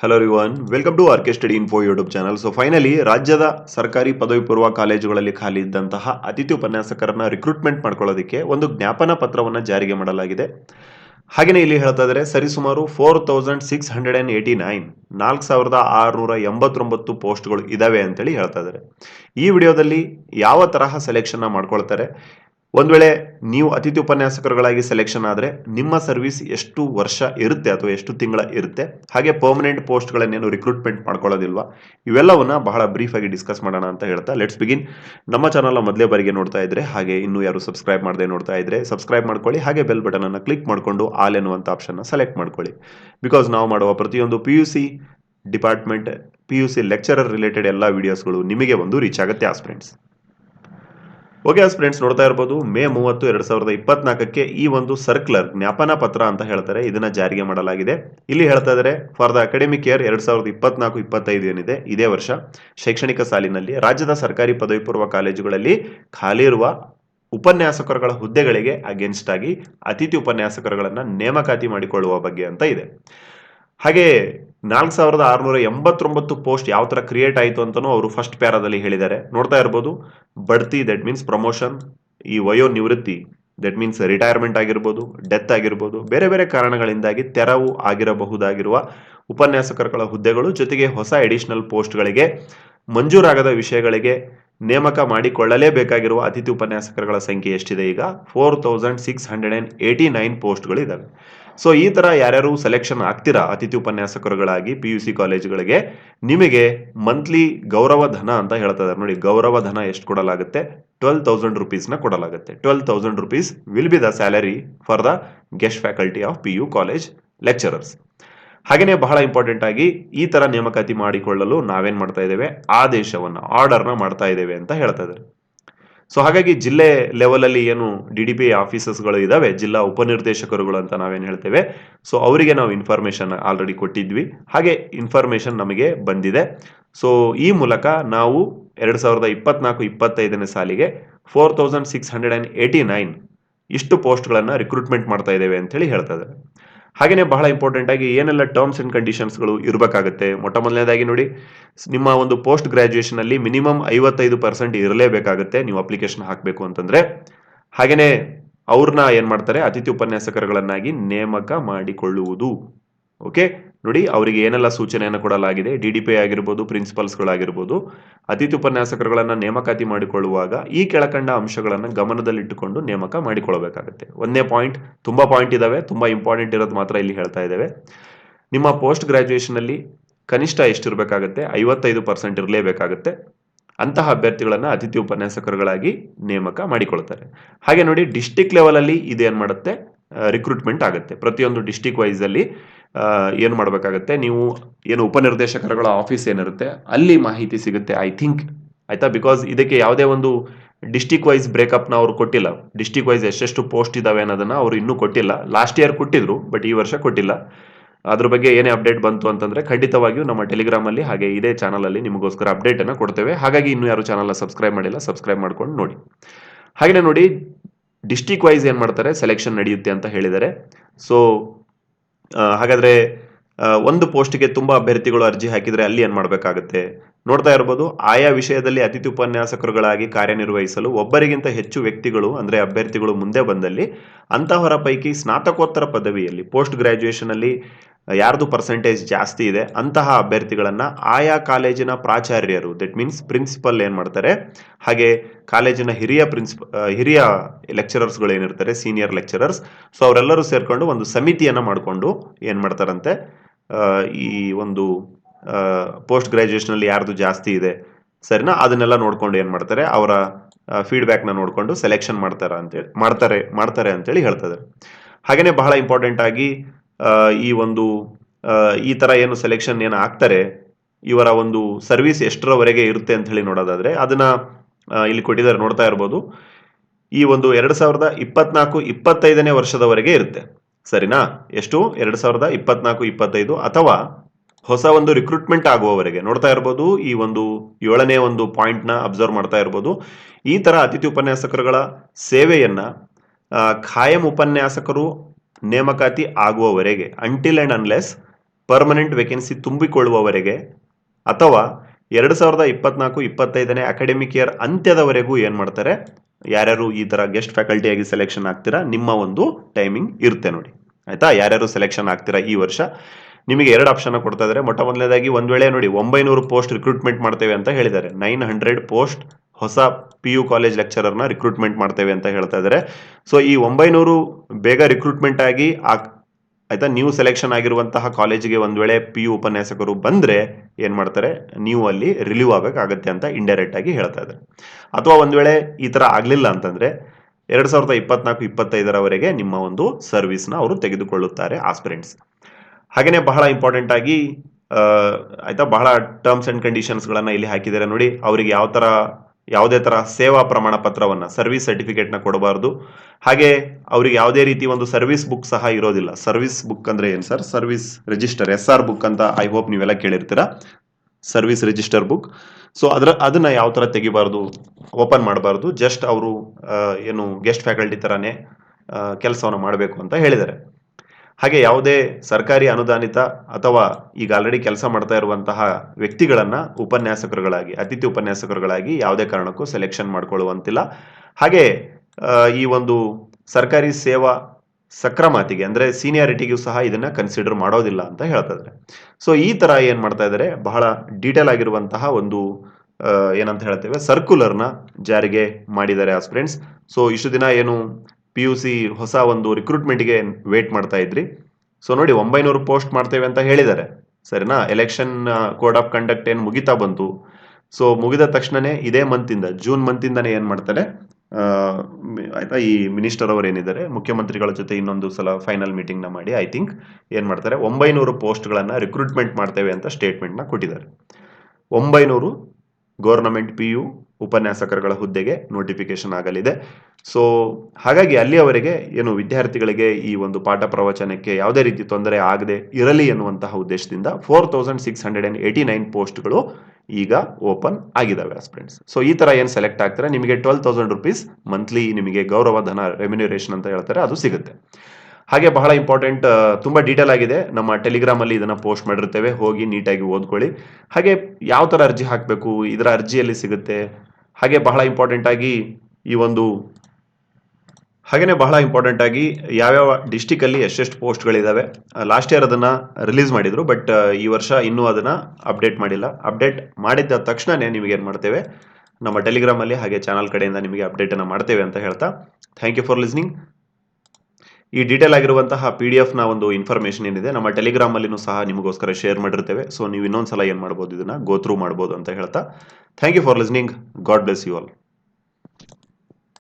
Hello everyone welcome to R K study info YouTube channel so finally ರಾಜ್ಯದ ಸರ್ಕಾರಿ ಪದವಿ ಪೂರ್ವ ಕಾಲೇಜುಗಳಲ್ಲಿ ಖಾಲಿ ಇದ್ದಂತಹ ಅತಿಥಿ ಉಪನ್ಯಾಸಕರನ್ನ ರಿಕ್ರೂಟ್ಮೆಂಟ್ ಮಾಡ್ಕೊಳ್ಳೋದಕ್ಕೆ ಒಂದು ಜ್ಞಾಪನ ಪತ್ರವನ್ನು ಜಾರಿಗೆ ಮಾಡಲಾಗಿದೆ. ಹಾಗೆಯೇ ಇಲ್ಲಿ ಹೇಳ್ತಾ ಇದ್ದಾರೆ ಸರಿಸುಮಾರು four thousand six hundred and eighty nine ನಾಲ್ಕು ಸಾವಿರದ ಆರುನೂರ ಎಂಬತ್ತೊಂಬತ್ತು ಪೋಸ್ಟ್ಗಳು ಇದಾವೆ ಅಂತೇಳಿ ಹೇಳ್ತಾ ಇದ್ದಾರೆ ಈ ವಿಡಿಯೋದಲ್ಲಿ ಯಾವ ತರಹ ಸೆಲೆಕ್ಷನ್ನ ಮಾಡ್ಕೊಳ್ತಾರೆ ಒಂದು ವೇಳೆ ನೀವು ಅತಿಥಿ ಉಪನ್ಯಾಸಕರುಗಳಾಗಿ ಸೆಲೆಕ್ಷನ್ ಆದರೆ ನಿಮ್ಮ ಸರ್ವಿಸ್ ಎಷ್ಟು ವರ್ಷ ಇರುತ್ತೆ ಅಥವಾ ಎಷ್ಟು ತಿಂಗಳ ಇರುತ್ತೆ? ಹಾಗೆ ಪರ್ಮನೆಂಟ್ ಪೋಸ್ಟ್ಗಳನ್ನೇನು ರಿಕ್ರೂಟ್ಮೆಂಟ್ ಮಾಡ್ಕೊಳ್ಳೋದಿಲ್ವಾ? ಇವೆಲ್ಲವನ್ನ ಬಹಳ ಬ್ರೀಫ್ ಆಗಿ ಡಿಸ್ಕಸ್ ಮಾಡೋಣ ಅಂತ ಹೇಳ್ತಾ ಲೆಟ್ಸ್ ಬಿಗಿನ್ ನಮ್ಮ ಚಾನಲ್ ಮೊದಲೇ ಬಾರಿಗೆ ನೋಡ್ತಾ ಇದ್ರೆ ಹಾಗೆ ಇನ್ನೂ ಯಾರು ಸಬ್ಸ್ಕ್ರೈಬ್ ಮಾಡದೆ ನೋಡ್ತಾ ಇದ್ರೆ ಸಬ್ಸ್ಕ್ರೈಬ್ ಮಾಡ್ಕೊಳ್ಳಿ, ಹಾಗೆ ಬೆಲ್ ಬಟನ್ ಅನ್ನು ಕ್ಲಿಕ್ ಮಾಡಿಕೊಂಡು ಆಲ್ ಎನ್ನುವಂಥ ಆಪ್ಷನ್ನ ಸೆಲೆಕ್ಟ್ ಮಾಡ್ಕೊಳ್ಳಿ. ಬಿಕಾಸ್ ನಾವು ಮಾಡುವ ಪ್ರತಿಯೊಂದು P U C department P U C lecturer related ಎಲ್ಲ ವಿಡಿಯೋಸ್ಗಳು ನಿಮಗೆ ಒಂದು ರೀಚ್ ಆಗುತ್ತೆ ಆ ಫ್ರೆಂಡ್ಸ್ ಓಕೆ ಆಸ್ ಫ್ರೆಂಡ್ಸ್ ನೋಡ್ತಾ ಇರ್ಬೋದು, ಮೇ ಮೂವತ್ತು, ಎರಡ್ ಸಾವಿರದ ಇಪ್ಪತ್ನಾಲ್ಕಕ್ಕೆ ಈ ಒಂದು ಸರ್ಕ್ಯುಲರ್ ಜ್ಞಾಪನ ಪತ್ರ ಅಂತ ಹೇಳ್ತಾರೆ, ಇದನ್ನ ಜಾರಿಗೆ ಮಾಡಲಾಗಿದೆ. ಇಲ್ಲಿ ಹೇಳ್ತಾ ಇದ್ದಾರೆ ಫಾರ್ ದ ಅಕಾಡೆಮಿಕ್ ಇಯರ್ ಎರಡ್ ಸಾವಿರದ ಇಪ್ಪತ್ನಾಲ್ಕು, ಇಪ್ಪತ್ತೈದು ಏನಿದೆ, ಇದೇ ವರ್ಷ, ಶೈಕ್ಷಣಿಕ ಸಾಲಿನಲ್ಲಿ ರಾಜ್ಯದ ಸರ್ಕಾರಿ ಪದವಿ ಪೂರ್ವ ಕಾಲೇಜುಗಳಲ್ಲಿ ಖಾಲಿ ಇರುವ ಉಪನ್ಯಾಸಕರುಗಳ ಹುದ್ದೆಗಳಿಗೆ ಅಗೇನ್ಸ್ಟ್ ಆಗಿ ಅತಿಥಿ ಉಪನ್ಯಾಸಕರುಗಳನ್ನ ನೇಮಕಾತಿ ಮಾಡಿಕೊಳ್ಳುವ ಬಗ್ಗೆ ಅಂತ ಇದೆ. ಹಾಗೆ ನಾಲ್ಕು ಸಾವಿರದ ಆರುನೂರ ಎಂಬತ್ತೊಂಬತ್ತು ಪೋಸ್ಟ್ ಯಾವ ತರ ಕ್ರಿಯೇಟ್ ಆಯಿತು ಅಂತಲೂ ಅವರು ಫಸ್ಟ್ ಪ್ಯಾರಾದಲ್ಲಿ ಹೇಳಿದ್ದಾರೆ. ನೋಡ್ತಾ ಇರ್ಬೋದು, ಬಡ್ತಿ ದಟ್ ಮೀನ್ಸ್ ಪ್ರಮೋಷನ್ ಈ ವಯೋ ನಿವೃತ್ತಿ ದಟ್ ಮೀನ್ಸ್ ರಿಟೈರ್ಮೆಂಟ್ ಆಗಿರ್ಬೋದು ಡೆತ್ ಆಗಿರ್ಬೋದು, ಬೇರೆ ಬೇರೆ ಕಾರಣಗಳಿಂದಾಗಿ ತೆರವು ಆಗಿರಬಹುದಾಗಿರುವ ಉಪನ್ಯಾಸಕರುಗಳ ಹುದ್ದೆಗಳು, ಜೊತೆಗೆ ಹೊಸ ಎಡಿಷನಲ್ ಪೋಸ್ಟ್ಗಳಿಗೆ ಮಂಜೂರಾಗದ ವಿಷಯಗಳಿಗೆ ನೇಮಕ ಮಾಡಿಕೊಳ್ಳಲೇಬೇಕಾಗಿರುವ ಅತಿಥಿ ಉಪನ್ಯಾಸಕರುಗಳ ಸಂಖ್ಯೆ ಎಷ್ಟಿದೆ ಈಗ? Four thousand six hundred and eighty nine ಪೋಸ್ಟ್ಗಳು ಇದಾವೆ ಸೊ ಈ ತರ ಯಾರ್ಯಾರು ಸೆಲೆಕ್ಷನ್ ಆಗ್ತೀರಾ? ಅತಿಥಿ ಉಪನ್ಯಾಸಕರುಗಳಾಗಿ ಪಿ ಯು ಸಿ ಕಾಲೇಜ್ಗಳಿಗೆ ನಿಮಗೆ ಮಂತ್ಲಿ ಗೌರವ ಧನ ಅಂತ ಹೇಳ್ತಾ ಇದ್ದಾರೆ ನೋಡಿ, ಗೌರವ ಧನ ಎಷ್ಟು ಕೊಡಲಾಗುತ್ತೆ? ಟ್ವೆಲ್ ತೌಸಂಡ್ ರುಪೀಸ್ನ ಕೊಡಲಾಗುತ್ತೆ. Twelve thousand rupees will be the salary for the guest faculty of P U college lecturers ಹಾಗೆಯೇ ಬಹಳ ಇಂಪಾರ್ಟೆಂಟ್ ಆಗಿ, ಈ ತರ ನೇಮಕಾತಿ ಮಾಡಿಕೊಳ್ಳಲು ನಾವೇನ್ ಮಾಡ್ತಾ ಇದ್ದೇವೆ? ಆದೇಶವನ್ನ ಆರ್ಡರ್ನ ಮಾಡ್ತಾ ಇದ್ದೇವೆ ಅಂತ ಹೇಳ್ತಾ ಇದ್ದಾರೆ ಸೊ ಹಾಗಾಗಿ ಜಿಲ್ಲೆ ಲೆವೆಲಲ್ಲಿ ಏನು ಡಿ ಡಿ ಪಿ ಆಫೀಸಸ್ಗಳು ಇದ್ದಾವೆ ಜಿಲ್ಲಾ ಉಪನಿರ್ದೇಶಕರುಗಳು ಅಂತ ನಾವೇನು ಹೇಳ್ತೇವೆ ಸೊ ಅವರಿಗೆ ನಾವು ಇನ್ಫಾರ್ಮೇಷನ್ ಆಲ್ರೆಡಿ ಕೊಟ್ಟಿದ್ವಿ. ಹಾಗೆ ಇನ್ಫಾರ್ಮೇಷನ್ ನಮಗೆ ಬಂದಿದೆ. ಸೊ ಈ ಮೂಲಕ ನಾವು ಎರಡ್ ಸಾವಿರದ ಇಪ್ಪತ್ನಾಲ್ಕು, ಇಪ್ಪತ್ತೈದನೇ ಸಾಲಿಗೆ four thousand six hundred and eighty nine ಇಷ್ಟು ಪೋಸ್ಟ್ಗಳನ್ನು ರಿಕ್ರೂಟ್ಮೆಂಟ್ ಮಾಡ್ತಾ ಇದ್ದೇವೆ ಅಂತೇಳಿ ಹೇಳ್ತಾ ಇದ್ದಾರೆ. ಹಾಗೆಯೇ ಬಹಳ ಇಂಪಾರ್ಟೆಂಟ್ ಆಗಿ ಏನೆಲ್ಲ ಟರ್ಮ್ಸ್ ಅಂಡ್ ಕಂಡೀಷನ್ಸ್ಗಳು ಇರಬೇಕಾಗುತ್ತೆ? ಮೊಟ್ಟ ಮೊದಲನೇದಾಗಿ ನೋಡಿ, ನಿಮ್ಮ ಒಂದು ಪೋಸ್ಟ್ ಗ್ರಾಜುಯೇಷನ್ ಅಲ್ಲಿ ಮಿನಿಮಮ್ ಐವತ್ತೈದು ಪರ್ಸೆಂಟ್ ಇರಲೇಬೇಕಾಗುತ್ತೆ ನೀವು ಅಪ್ಲಿಕೇಶನ್ ಹಾಕಬೇಕು ಅಂತಂದ್ರೆ. ಹಾಗೆಯೇ ಅವ್ರನ್ನ ಏನ್ ಮಾಡ್ತಾರೆ? ಅತಿಥಿ ಉಪನ್ಯಾಸಕರುಗಳನ್ನಾಗಿ ನೇಮಕ ಮಾಡಿಕೊಳ್ಳುವುದು. ಓಕೆ ನೋಡಿ, ಅವರಿಗೆ ಏನೆಲ್ಲ ಸೂಚನೆಯನ್ನು ಕೊಡಲಾಗಿದೆ, ಡಿ ಡಿ ಪಿ ಆಗಿರ್ಬೋದು, ಪ್ರಿನ್ಸಿಪಲ್ಸ್ಗಳಾಗಿರ್ಬೋದು, ಅತಿಥಿ ಉಪನ್ಯಾಸಕರುಗಳನ್ನು ನೇಮಕಾತಿ ಮಾಡಿಕೊಳ್ಳುವಾಗ ಈ ಕೆಳಕಂಡ ಅಂಶಗಳನ್ನು ಗಮನದಲ್ಲಿಟ್ಟುಕೊಂಡು ನೇಮಕ ಮಾಡಿಕೊಳ್ಳಬೇಕಾಗುತ್ತೆ. ಒಂದನೇ ಪಾಯಿಂಟ್ ತುಂಬ ಪಾಯಿಂಟ್ ಇದಾವೆ, ತುಂಬ ಇಂಪಾರ್ಟೆಂಟ್ ಇರೋದು ಮಾತ್ರ ಇಲ್ಲಿ ಹೇಳ್ತಾ ಇದ್ದೇವೆ. ನಿಮ್ಮ ಪೋಸ್ಟ್ ಗ್ರಾಜುಯೇಷನ್ ಅಲ್ಲಿ ಕನಿಷ್ಠ ಎಷ್ಟಿರಬೇಕಾಗುತ್ತೆ? ಐವತ್ತೈದು ಪರ್ಸೆಂಟ್ ಇರಲೇಬೇಕಾಗುತ್ತೆ. ಅಂತಹ ಅಭ್ಯರ್ಥಿಗಳನ್ನು ಅತಿಥಿ ಉಪನ್ಯಾಸಕರುಗಳಾಗಿ ನೇಮಕ ಮಾಡಿಕೊಳ್ತಾರೆ. ಹಾಗೆ ನೋಡಿ ಡಿಸ್ಟಿಕ್ ಲೆವೆಲಲ್ಲಿ ಇದೇನು ಮಾಡುತ್ತೆ? ರಿಕ್ರೂಟ್ಮೆಂಟ್ ಆಗುತ್ತೆ. ಪ್ರತಿಯೊಂದು ಡಿಸ್ಟಿಕ್ ವೈಸಲ್ಲಿ ಏನು ಮಾಡಬೇಕಾಗುತ್ತೆ? ನೀವು ಏನು ಉಪನಿರ್ದೇಶಕರುಗಳ ಆಫೀಸ್ ಏನಿರುತ್ತೆ, ಅಲ್ಲಿ ಮಾಹಿತಿ ಸಿಗುತ್ತೆ ಐ ಥಿಂಕ್ ಆಯ್ತಾ? ಬಿಕಾಸ್ ಇದಕ್ಕೆ ಯಾವುದೇ ಒಂದು ಡಿಸ್ಟಿಕ್ ವೈಸ್ ಬ್ರೇಕಪ್ನ ಅವರು ಕೊಟ್ಟಿಲ್ಲ. ಡಿಸ್ಟಿಕ್ ವೈಸ್ ಎಷ್ಟೆಷ್ಟು ಪೋಸ್ಟ್ ಇದಾವೆ ಅನ್ನೋದನ್ನ ಅವರು ಇನ್ನೂ ಕೊಟ್ಟಿಲ್ಲ. ಲಾಸ್ಟ್ ಇಯರ್ ಕೊಟ್ಟಿದ್ರು ಬಟ್ ಈ ವರ್ಷ ಕೊಟ್ಟಿಲ್ಲ. ಅದ್ರ ಬಗ್ಗೆ ಏನೇ ಅಪ್ಡೇಟ್ ಬಂತು ಅಂತಂದ್ರೆ ಖಂಡಿತವಾಗಿಯೂ ನಮ್ಮ ಟೆಲಿಗ್ರಾಮ್ ಅಲ್ಲಿ ಹಾಗೆ ಇದೇ ಚಾನಲ್ ಅಲ್ಲಿ ನಿಮಗೋಸ್ಕರ ಅಪ್ಡೇಟ್ ಅನ್ನ ಕೊಡ್ತೇವೆ. ಹಾಗಾಗಿ ಇನ್ನೂ ಯಾರು ಚಾನಲ್ ಸಬ್ಸ್ಕ್ರೈಬ್ ಮಾಡಿಲ್ಲ ಸಬ್ಸ್ಕ್ರೈಬ್ ಮಾಡ್ಕೊಂಡು ನೋಡಿ. ಹಾಗೆ ನೋಡಿ ಡಿಸ್ಟಿಕ್ ವೈಸ್ ಏನ್ ಮಾಡ್ತಾರೆ? ಸೆಲೆಕ್ಷನ್ ನಡೆಯುತ್ತೆ ಅಂತ ಹೇಳಿದ್ದಾರೆ. ಸೊ ಹಾಗಾದ್ರೆ ಒಂದು ಪೋಸ್ಟ್ಗೆ ತುಂಬಾ ಅಭ್ಯರ್ಥಿಗಳು ಅರ್ಜಿ ಹಾಕಿದ್ರೆ ಅಲ್ಲಿ ಏನು ಮಾಡಬೇಕಾಗುತ್ತೆ? ನೋಡ್ತಾ ಇರ್ಬೋದು, ಆಯಾ ವಿಷಯದಲ್ಲಿ ಅತಿಥಿ ಉಪನ್ಯಾಸಕರುಗಳಾಗಿ ಕಾರ್ಯನಿರ್ವಹಿಸಲು ಒಬ್ಬರಿಗಿಂತ ಹೆಚ್ಚು ವ್ಯಕ್ತಿಗಳು, ಅಂದ್ರೆ ಅಭ್ಯರ್ಥಿಗಳು ಮುಂದೆ ಬಂದಲ್ಲಿ, ಅಂತಹವರ ಪೈಕಿ ಸ್ನಾತಕೋತ್ತರ ಪದವಿಯಲ್ಲಿ, ಪೋಸ್ಟ್ ಗ್ರ್ಯಾಜುಯೇಷನಲ್ಲಿ ಯಾರ್ದು ಪರ್ಸೆಂಟೇಜ್ ಜಾಸ್ತಿ ಇದೆ, ಅಂತಹ ಅಭ್ಯರ್ಥಿಗಳನ್ನು ಆಯಾ ಕಾಲೇಜಿನ ಪ್ರಾಚಾರ್ಯರು ದಟ್ ಮೀನ್ಸ್ ಪ್ರಿನ್ಸಿಪಲ್ ಏನು ಮಾಡ್ತಾರೆ? ಹಾಗೆ ಕಾಲೇಜಿನ ಹಿರಿಯ ಪ್ರಿನ್ಸಿಪ ಹಿರಿಯ ಲೆಕ್ಚರರ್ಸ್ಗಳು ಏನಿರ್ತಾರೆ? ಸೀನಿಯರ್ ಲೆಕ್ಚರರ್ಸ್ ಸೊ ಅವರೆಲ್ಲರೂ ಸೇರಿಕೊಂಡು ಒಂದು ಸಮಿತಿಯನ್ನ ಮಾಡಿಕೊಂಡು ಏನು ಮಾಡ್ತಾರಂತೆ? ಈ ಒಂದು ಪೋಸ್ಟ್ ಗ್ರಾಜುಯೇಷನ್ ಅಲ್ಲಿ ಯಾರ್ದು ಜಾಸ್ತಿ ಇದೆ, ಸರಿನಾ? ಅದನ್ನೆಲ್ಲ ನೋಡ್ಕೊಂಡು ಏನು ಮಾಡ್ತಾರೆ? ಅವರ ಫೀಡ್ಬ್ಯಾಕ್ನ ನೋಡ್ಕೊಂಡು ಸೆಲೆಕ್ಷನ್ ಮಾಡ್ತಾರೆ ಅಂತೇಳಿ, ಮಾಡ್ತಾರೆ ಮಾಡ್ತಾರೆ ಅಂತೇಳಿ ಹೇಳ್ತಾರೆ ಹಾಗೆಯೇ ಬಹಳ ಇಂಪಾರ್ಟೆಂಟ್ ಆಗಿ ಈ ಒಂದು ಈ ತರ ಏನು ಸೆಲೆಕ್ಷನ್ ಏನು ಆಗ್ತಾರೆ, ಇವರ ಒಂದು ಸರ್ವಿಸ್ ಎಷ್ಟರವರೆಗೆ ಇರುತ್ತೆ ಅಂತ ಹೇಳಿ ನೋಡೋದಾದ್ರೆ, ಅದನ್ನ ಇಲ್ಲಿ ಕೊಟ್ಟಿದ್ದಾರೆ ನೋಡ್ತಾ ಇರ್ಬೋದು. ಈ ಒಂದು ಎರಡ್ ಸಾವಿರದ ಇಪ್ಪತ್ನಾಲ್ಕು, ಇಪ್ಪತ್ತೈದನೇ ವರ್ಷದವರೆಗೆ ಇರುತ್ತೆ. ಸರಿನಾ? ಎಷ್ಟು? ಎರಡ್ ಸಾವಿರದ ಇಪ್ಪತ್ನಾಲ್ಕು, ಇಪ್ಪತ್ತೈದು ಅಥವಾ ಹೊಸ ಒಂದು ರಿಕ್ರೂಟ್ಮೆಂಟ್ ಆಗುವವರೆಗೆ. ನೋಡ್ತಾ ಇರ್ಬೋದು, ಈ ಒಂದು ಏಳನೇ ಒಂದು ಪಾಯಿಂಟ್ನ ಅಬ್ಸರ್ವ್ ಮಾಡ್ತಾ ಇರ್ಬೋದು. ಈ ತರ ಅತಿಥಿ ಉಪನ್ಯಾಸಕರುಗಳ ಸೇವೆಯನ್ನು ಖಾಯಂ ಉಪನ್ಯಾಸಕರು ನೇಮಕಾತಿ ಆಗುವವರೆಗೆ until and unless permanent vacancy ತುಂಬಿಕೊಳ್ಳುವವರೆಗೆ ಅಥವಾ ಎರಡು ಸಾವಿರದ ಇಪ್ಪತ್ನಾಲ್ಕು, ಇಪ್ಪತ್ತೈದನೇ ಅಕಾಡೆಮಿಕ್ ಇಯರ್ ಅಂತ್ಯದವರೆಗೂ ಏನು ಮಾಡ್ತಾರೆ? ಯಾರ್ಯಾರು ಈ ಥರ ಗೆಸ್ಟ್ ಫ್ಯಾಕಲ್ಟಿಯಾಗಿ ಸೆಲೆಕ್ಷನ್ ಆಗ್ತೀರಾ? ನಿಮ್ಮ ಒಂದು ಟೈಮಿಂಗ್ ಇರುತ್ತೆ ನೋಡಿ. ಆಯಿತಾ? ಯಾರ್ಯಾರು ಸೆಲೆಕ್ಷನ್ ಆಗ್ತೀರಾ ಈ ವರ್ಷ? ನಿಮಗೆ ಎರಡು ಆಪ್ಷನ್ ಕೊಡ್ತಾ ಇದ್ದಾರೆ. ಮೊಟ್ಟ ಮೊದಲನೇದಾಗಿ ಒಂದು ವೇಳೆ ನೋಡಿ, ಒಂಬೈನೂರು ಪೋಸ್ಟ್ ರಿಕ್ರೂಟ್ಮೆಂಟ್ ಮಾಡ್ತೇವೆ ಅಂತ ಹೇಳಿದ್ದಾರೆ. ನೈನ್ ಹಂಡ್ರೆಡ್ ಪೋಸ್ಟ್ ಹೊಸ ಪಿ ಯು ಕಾಲೇಜ್ ಲೆಕ್ಚರರ್ನ ರಿಕ್ರೂಟ್ಮೆಂಟ್ ಮಾಡ್ತೇವೆ ಅಂತ ಹೇಳ್ತಾ ಇದ್ದಾರೆ ಸೊ ಈ ಒಂಬೈನೂರು ಬೇಗ ರಿಕ್ರೂಟ್ಮೆಂಟ್ ಆಗಿ ಆ, ಆಯ್ತಾ ನೀವು ಸೆಲೆಕ್ಷನ್ ಆಗಿರುವಂತಹ ಕಾಲೇಜಿಗೆ ಒಂದು ವೇಳೆ ಪಿ ಯು ಉಪನ್ಯಾಸಕರು ಬಂದರೆ ಏನು ಮಾಡ್ತಾರೆ? ನೀವು ಅಲ್ಲಿ ರಿಲೀವ್ ಆಗಬೇಕಾಗತ್ತೆ ಅಂತ ಇಂಡೈರೆಕ್ಟ್ ಆಗಿ ಹೇಳ್ತಾ ಇದ್ದಾರೆ ಅಥವಾ ಒಂದು ವೇಳೆ ಈ ಥರ ಆಗಲಿಲ್ಲ ಅಂತಂದರೆ ಎರಡು ಸಾವಿರದ ಇಪ್ಪತ್ನಾಲ್ಕು ಇಪ್ಪತ್ತೈದರವರೆಗೆ ನಿಮ್ಮ ಒಂದು ಸರ್ವಿಸ್ನ ಅವರು ತೆಗೆದುಕೊಳ್ಳುತ್ತಾರೆ ಆಸ್ಪಿರೆಂಟ್ಸ್ ಹಾಗೆಯೇ ಬಹಳ ಇಂಪಾರ್ಟೆಂಟ್ ಆಗಿ ಆಯ್ತಾ, ಬಹಳ ಟರ್ಮ್ಸ್ ಅಂಡ್ ಕಂಡೀಷನ್ಸ್ಗಳನ್ನು ಇಲ್ಲಿ ಹಾಕಿದ್ದಾರೆ ನೋಡಿ. ಅವರಿಗೆ ಯಾವ ಥರ ಯಾವುದೇ ಥರ ಸೇವಾ ಪ್ರಮಾಣ ಪತ್ರವನ್ನು ಸರ್ವಿಸ್ ಸರ್ಟಿಫಿಕೇಟ್ನ ಕೊಡಬಾರ್ದು. ಹಾಗೆ ಅವರಿಗೆ ಯಾವುದೇ ರೀತಿ ಒಂದು ಸರ್ವಿಸ್ ಬುಕ್ ಸಹ ಇರೋದಿಲ್ಲ. ಸರ್ವಿಸ್ ಬುಕ್ ಅಂದ್ರೆ ಏನು sir? Service register S R book ಅಂತ ಐ ಹೋಪ್ ನೀವೆಲ್ಲ ಕೇಳಿರ್ತೀರಾ? ಸರ್ವಿಸ್ ರಿಜಿಸ್ಟರ್ ಬುಕ್ ಸೊ ಅದರ, ಅದನ್ನ ಯಾವ ಥರ ತೆಗಿಬಾರ್ದು ಓಪನ್ ಮಾಡಬಾರ್ದು. ಜಸ್ಟ್ ಅವರು ಏನು ಗೆಸ್ಟ್ ಫ್ಯಾಕಲ್ಟಿ ಥರನೇ ಕೆಲಸವನ್ನು ಮಾಡಬೇಕು ಅಂತ ಹೇಳಿದ್ದಾರೆ. ಹಾಗೆ ಯಾವುದೇ ಸರ್ಕಾರಿ ಅನುದಾನಿತ ಅಥವಾ ಈಗ ಆಲ್ರೆಡಿ ಕೆಲಸ ಮಾಡ್ತಾ ಇರುವಂತಹ ವ್ಯಕ್ತಿಗಳನ್ನ ಉಪನ್ಯಾಸಕರುಗಳಾಗಿ, ಅತಿಥಿ ಉಪನ್ಯಾಸಕರುಗಳಾಗಿ ಯಾವುದೇ ಕಾರಣಕ್ಕೂ ಸೆಲೆಕ್ಷನ್ ಮಾಡ್ಕೊಳ್ಳುವಂತಿಲ್ಲ. ಹಾಗೆ ಈ ಒಂದು ಸರ್ಕಾರಿ ಸೇವಾ ಸಕ್ರಮಾತಿಗೆ, ಅಂದ್ರೆ ಸೀನಿಯಾರಿಟಿಗೂ ಸಹ ಇದನ್ನ ಕನ್ಸಿಡರ್ ಮಾಡೋದಿಲ್ಲ ಅಂತ ಹೇಳ್ತಾ ಇದ್ದಾರೆ ಸೊ ಈ ತರ ಏನ್ ಮಾಡ್ತಾ ಇದ್ದಾರೆ ಬಹಳ ಡೀಟೇಲ್ ಆಗಿರುವಂತಹ ಒಂದು ಏನಂತ ಹೇಳ್ತೇವೆ ಸರ್ಕ್ಯುಲರ್ನ ಜಾರಿಗೆ ಮಾಡಿದ್ದಾರೆ ಆಸ್ಪಿರೆಂಟ್ಸ್ ಸೊ ಇಷ್ಟು ದಿನ ಏನು ಪಿ ಯು ಸಿ ಹೊಸ ಒಂದು ರಿಕ್ರೂಟ್ಮೆಂಟ್ಗೆ ವೇಟ್ ಮಾಡ್ತಾ ಇದ್ರಿ. ಸೊ ನೋಡಿ ಒಂಬೈನೂರು ಪೋಸ್ಟ್ ಮಾಡ್ತೇವೆ ಅಂತ ಹೇಳಿದ್ದಾರೆ. ಸರಿನಾ? ಎಲೆಕ್ಷನ್ ಕೋಡ್ ಆಫ್ ಕಂಡಕ್ಟ್ ಏನು ಮುಗಿತಾ ಬಂತು. ಸೊ ಮುಗಿದ ತಕ್ಷಣನೇ ಇದೇ ಮಂತಿಂದ ಜೂನ್ ಮಂತಿಂದನೇ ಏನು ಮಾಡ್ತಾರೆ? ಆಯ್ತಾ, ಈ ಮಿನಿಸ್ಟರ್ ಅವರು ಏನಿದ್ದಾರೆ? ಮುಖ್ಯಮಂತ್ರಿಗಳ ಜೊತೆ ಇನ್ನೊಂದು ಸಲ ಫೈನಲ್ ಮೀಟಿಂಗ್ನ ಮಾಡಿ ಐ ಥಿಂಕ್ ಏನು ಮಾಡ್ತಾರೆ? ಒಂಬೈನೂರು ಪೋಸ್ಟ್ಗಳನ್ನು ರಿಕ್ರೂಟ್ಮೆಂಟ್ ಮಾಡ್ತೇವೆ ಅಂತ ಸ್ಟೇಟ್ಮೆಂಟ್ನ ಕೊಟ್ಟಿದ್ದಾರೆ. ಒಂಬೈನೂರು ಗೌರ್ನಮೆಂಟ್ ಪಿ ಯು ಉಪನ್ಯಾಸಕರುಗಳ ಹುದ್ದೆಗೆ ನೋಟಿಫಿಕೇಶನ್ ಆಗಲಿದೆ. ಸೊ ಹಾಗಾಗಿ ಅಲ್ಲಿಯವರೆಗೆ ಏನು ವಿದ್ಯಾರ್ಥಿಗಳಿಗೆ ಈ ಒಂದು ಪಾಠ ಪ್ರವಚನಕ್ಕೆ ಯಾವುದೇ ರೀತಿ ತೊಂದರೆ ಆಗದೆ ಇರಲಿ ಎನ್ನುವಂತಹ ಉದ್ದೇಶದಿಂದ four thousand six hundred and eighty nine ಪೋಸ್ಟ್ಗಳು ಈಗ ಓಪನ್ ಆಗಿದ್ದಾವೆ ಫ್ರೆಂಡ್ಸ್ ಸೊ ಈ ತರ ಏನು ಸೆಲೆಕ್ಟ್ ಆಗ್ತಾರೆ? ನಿಮಗೆ ಟ್ವೆಲ್ ತೌಸಂಡ್ ರುಪೀಸ್ ಮಂತ್ಲಿ ನಿಮಗೆ ಗೌರವ, ಧನ ರೆಮ್ಯುನರೇಷನ್ ಅಂತ ಹೇಳ್ತಾರೆ. ಅದು ಸಿಗುತ್ತೆ. ಹಾಗೆ ಬಹಳ ಇಂಪಾರ್ಟೆಂಟ್ ತುಂಬಾ ಡೀಟೇಲ್ ಆಗಿದೆ. ನಮ್ಮ ಟೆಲಿಗ್ರಾಮ್ ಅಲ್ಲಿ ಇದನ್ನ ಪೋಸ್ಟ್ ಮಾಡಿರ್ತೇವೆ ಹೋಗಿ ನೀಟಾಗಿ ಓದ್ಕೊಳ್ಳಿ. ಹಾಗೆ ಯಾವ ತರ ಅರ್ಜಿ ಹಾಕಬೇಕು, ಇದರ ಅರ್ಜಿಯಲ್ಲಿ ಸಿಗುತ್ತೆ. ಹಾಗೆ ಬಹಳ ಇಂಪಾರ್ಟೆಂಟ್ ಆಗಿ ಈ ಒಂದು, ಹಾಗೇನೆ ಬಹಳ ಇಂಪಾರ್ಟೆಂಟ್ ಆಗಿ ಯಾವ್ಯಾವ ಡಿಸ್ಟಿಕ್ ಅಲ್ಲಿ ಎಷ್ಟೆಷ್ಟು ಪೋಸ್ಟ್ಗಳಿದಾವೆ ಲಾಸ್ಟ್ ಇಯರ್ ಅದನ್ನ ರಿಲೀಸ್ ಮಾಡಿದ್ರು ಬಟ್ ಈ ವರ್ಷ ಇನ್ನೂ ಅದನ್ನ ಅಪ್ಡೇಟ್ ಮಾಡಿಲ್ಲ. ಅಪ್ಡೇಟ್ ಮಾಡಿದ ತಕ್ಷಣನೇ ನಿಮಗೆ ಏನು ಮಾಡ್ತೇವೆ? ನಮ್ಮ ಟೆಲಿಗ್ರಾಮ್ ಅಲ್ಲಿ ಹಾಗೆ ಚಾನಲ್ ಕಡೆಯಿಂದ ನಿಮಗೆ ಅಪ್ಡೇಟ್ ಅನ್ನ ಮಾಡ್ತೇವೆ ಅಂತ ಹೇಳ್ತಾ. ಥ್ಯಾಂಕ್ ಯು ಫಾರ್ ಲಿಸ್ನಿಂಗ್ ಈ ಡೀಟೇಲ್ ಆಗಿರುವಂತಹ ಪಿ ಡಿ ಎಫ್ನ ಒಂದು ಇನ್ಫಾರ್ಮೇಶನ್ ಏನಿದೆ, ನಮ್ಮ ಟೆಲಿಗ್ರಾಮ್ ಅಲ್ಲಿನೂ ಸಹ ನಿಮಗೋಸ್ಕರ ಶೇರ್ ಮಾಡಿರ್ತೇವೆ ಸೊ ನೀವು ಇನ್ನೊಂದ್ಸಲ ಏನು ಮಾಡ್ಬೋದು ಇದನ್ನ? ಗೋ ಥ್ರೂ ಮಾಡ್ಬೋದು ಅಂತ ಹೇಳ್ತಾ. Thank you for listening God bless you all